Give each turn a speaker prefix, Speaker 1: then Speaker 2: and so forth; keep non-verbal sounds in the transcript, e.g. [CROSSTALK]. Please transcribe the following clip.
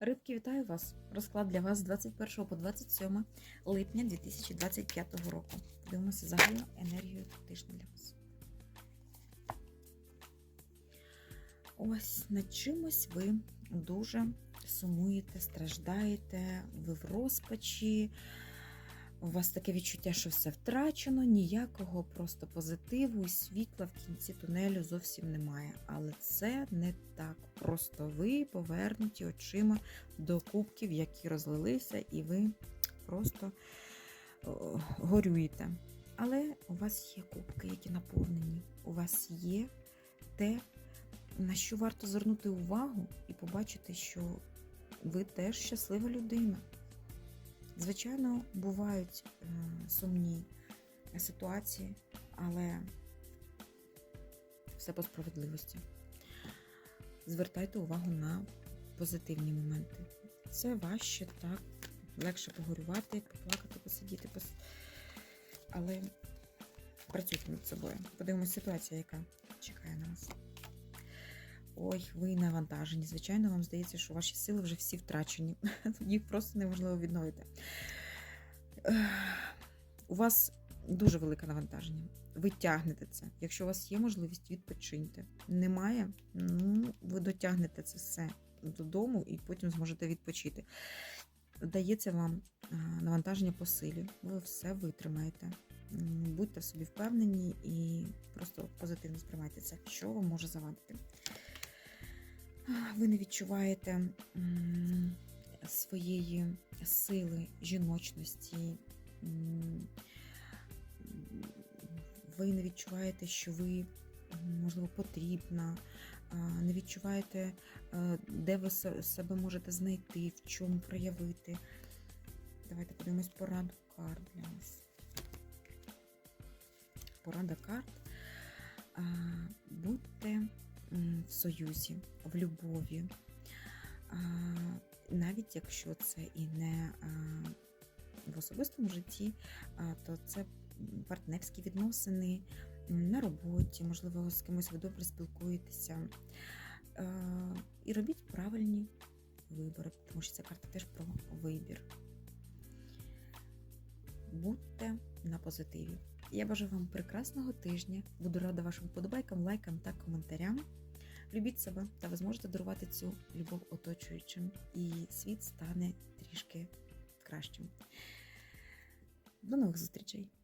Speaker 1: Рибки, вітаю вас! Розклад для вас з 21 по 27 липня 2025 року. Дивимося загальну енергію тижня для вас. Ось над чимось ви дуже сумуєте, страждаєте, ви в розпачі. У вас таке відчуття, що все втрачено, ніякого просто позитиву і світла в кінці тунелю зовсім немає. Але це не так. Просто ви повернуті очима до кубків, які розлилися, і ви просто горюєте. Але у вас є кубки, які наповнені. У вас є те, на що варто звернути увагу і побачити, що ви теж щаслива людина. Звичайно, бувають е, сумні ситуації, але все по справедливості. Звертайте увагу на позитивні моменти. Це важче, так, легше погорювати, поплакати, посидіти, пос... але працюйте над собою. Подивимось ситуація, яка чекає на вас. Ой, ви навантажені. Звичайно, вам здається, що ваші сили вже всі втрачені. [LAUGHS] Їх просто неможливо відновити. У вас дуже велике навантаження. Ви тягнете це. Якщо у вас є можливість, відпочиньте. Немає, ну ви дотягнете це все додому і потім зможете відпочити. Дається вам навантаження по силі, ви все витримаєте. Будьте собі впевнені і просто позитивно сприймайте це, що вам може завадити. Ви не відчуваєте своєї сили, жіночності. Ви не відчуваєте, що ви, можливо, потрібна, не відчуваєте, де ви себе можете знайти, в чому проявити. Давайте подивимось пораду карт для вас. Порада карт. В союзі, в любові. Навіть якщо це і не в особистому житті, то це партнерські відносини на роботі, можливо, з кимось ви добре спілкуєтеся. І робіть правильні вибори, тому що ця карта теж про вибір. Будьте на позитиві. Я бажаю вам прекрасного тижня. Буду рада вашим подобайкам, лайкам та коментарям. Любіть себе, та ви зможете дарувати цю любов оточуючим, і світ стане трішки кращим. До нових зустрічей!